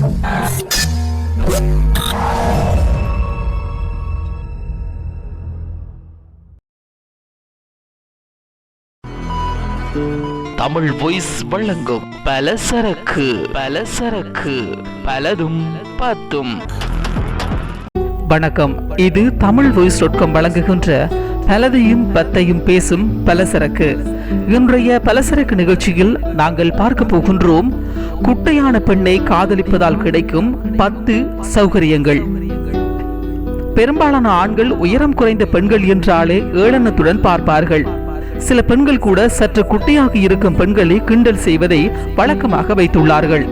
Tamil voice வழங்கும் பலசரக்கு பலசரக்கு பலதும் பத்தும் வணக்கம். இது தமிழ் வாய்ஸ் டாட் வழங்குகின்ற பலதையும் பத்தையும் பேசும் பலசரக்கு. இன்றைய பலசரக்கு நிகழ்ச்சியில் நாங்கள் பார்க்க போகின்றோம் குட்டையான பெண்ணை காதலிப்பதால் கிடைக்கும் பத்து சௌகரியங்கள். பெரும்பாலான ஆண்கள் உயரம் குறைந்த பெண்கள் என்றாலே ஏளனத்துடன் பார்ப்பார்கள். சில பெண்கள் கூட சற்று குட்டையாக இருக்கும் பெண்களை கிண்டல் செய்வதை வழக்கமாக வைத்துள்ளார்கள்.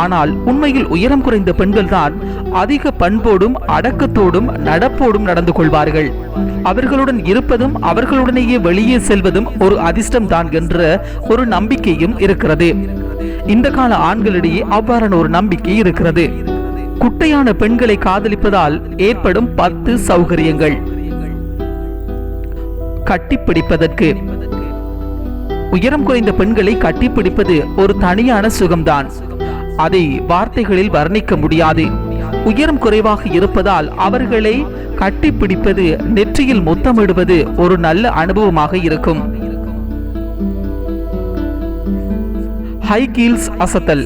ஆனால் உண்மையில் உயரம் குறைந்த பெண்கள் தான் அதிக பண்போடும் அடக்கத்தோடும் நடப்போடும் நடந்து கொள்வார்கள். அவர்களுடன் இருப்பதும் அவர்களுடனேயே வெளியே செல்வதும் ஒரு அதிர்ஷ்டம் தான் என்ற ஒரு நம்பிக்கையும் இருக்கிறது. இந்த கால ஆண்களிடையே அவ்வாறான ஒரு நம்பிக்கை இருக்கிறது. குட்டையான பெண்களை காதலிப்பதால் ஏற்படும் பத்து சௌகரியங்கள். கட்டிப்பிடிப்பதற்கு. உயரம் குறைந்த பெண்களை கட்டிப்பிடிப்பது ஒரு தனியான சுகம்தான். அதை வார்த்தைகளில் வர்ணிக்க முடியாது. உயரம் குறைவாக இருப்பதால் அவர்களை கட்டிப்பிடிப்பது நெற்றியில் முத்தமிடுவது ஒரு நல்ல அனுபவமாக இருக்கும். ஹை கீல்ஸ் அசத்தல்.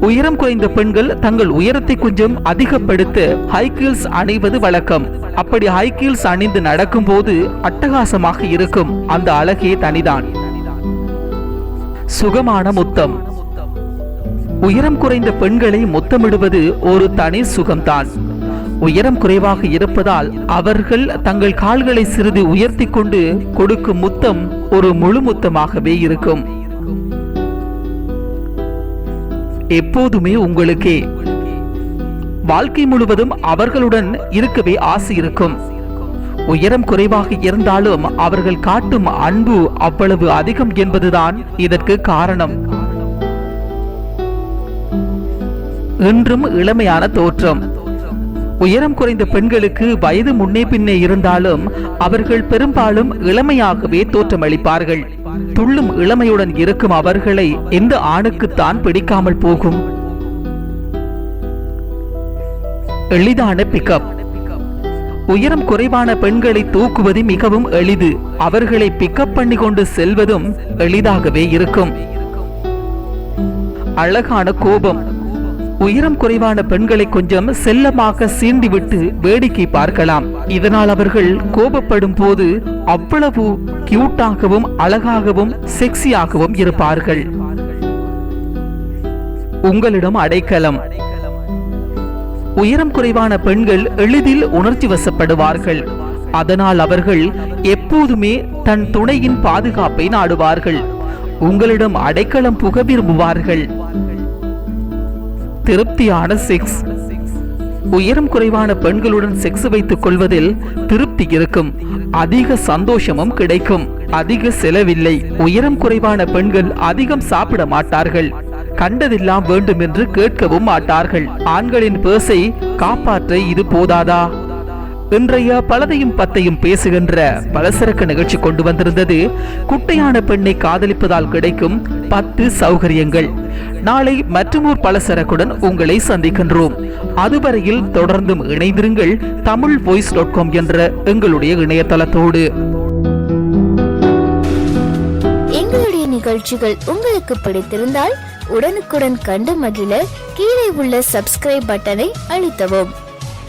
உயரம் குறைந்த பெண்கள் தங்கள் உயரத்தை கொஞ்சம் அதிகப்படுத்த ஹைகீல்ஸ் அணிவது வழக்கம். அப்படி ஹைகீல்ஸ் அணிந்து நடக்கும் போது அட்டகாசமாக இருக்கும். அந்த அழகே தனிதான். சுகமான முத்தம். உயரம் குறைந்த பெண்களை முத்தமிடுவது ஒரு தனி சுகம்தான். உயரம் குறைவாக இருப்பதால் அவர்கள் தங்கள் கால்களை சிறிது உயர்த்தி கொண்டு கொடுக்கும் முத்தம் ஒரு முழு முத்தமாகவே இருக்கும். எப்போதுமே உங்களுக்கே. வாழ்க்கை முழுவதும் அவர்களுடன் இருக்கவே ஆசை இருக்கும். உயரம் குறைவாக இருந்தாலும் அவர்கள் காட்டும் அன்பு அவ்வளவு அதிகம் என்பதுதான் இதற்கு காரணம். இன்றும் இளமையான தோற்றம். உயரம் குறைந்த பெண்களுக்கு வயது முன்னே பின்னே இருந்தாலும் அவர்கள் பெரும்பாலும் இளமையாகவே தோற்றமளிப்பார்கள். துள்ளும் இளமையுடன் இருக்கும் அவர்களை எந்த ஆணுக்குத்தான் பிடிக்காமல் போகும்? எளிதான பிக்கப் உயரம் குறைவான பெண்களை தூக்குவது மிகவும் எளிது. அவர்களை பிக்கப் பண்ணி கொண்டு செல்வதும் எளிதாகவே இருக்கும். அழகான கோபம். உயரம் குறைவான பெண்களை கொஞ்சம் செல்லமாக சீண்டிவிட்டு வேடிக்கை பார்க்கலாம். இதனால் அவர்கள் கோபப்படும் போது அவ்வளவு கியூட்டாகவும் அழகாகவும் செக்ஸியாகவும் இருப்பார்கள். உங்களிடம் அடைக்கலம். உயரம் குறைவான பெண்கள் எளிதில் உணர்ச்சி வசப்படுவார்கள். அதனால் அவர்கள் எப்போதுமே தன் துணையின் பாதுகாப்பை நாடுவார்கள். உங்களிடம் அடைக்கலம் புக விரும்புவார்கள். திருப்தியான செக்ஸ் உயரம் குறைவான பெண்களுடன் செக்ஸ் வைத்துக் கொள்வதில் திருப்தி இருக்கும். அதிக சந்தோஷமும் கிடைக்கும். அதிக செலவில்லை. உயரம் குறைவான பெண்கள் அதிகம் சாப்பிட மாட்டார்கள். கண்டதெல்லாம் வேண்டும் என்று கேட்கவும் மாட்டார்கள். ஆண்களின் பேசை காப்பாற்ற இது போதாதா? இன்றைய பலதையும் பத்தையும் பேசுகின்ற பலசரக்கு நிகழ்ச்சி கொண்டு வந்திருந்தது. குட்டையான பெண்ணை காதலிப்பதால் கிடைக்கும் பத்து சௌகரியங்கள். நாளை மற்றொரு பலசரக்குடன் உங்களை சந்திக்கின்றோம். அதுவரையில் தொடர்ந்தும் இணைந்திருங்கள் தமிழ் வாய்ஸ் டாட் காம் என்ற எங்களுடைய இணையதளத்தோடு. எங்களுடைய நிகழ்ச்சிகள் உங்களுக்கு பிடித்திருந்தால் உடனுக்குடன் கண்டு மகிழ கீழே உள்ள சப்ஸ்கிரைப் பட்டனை அழுத்தவும்.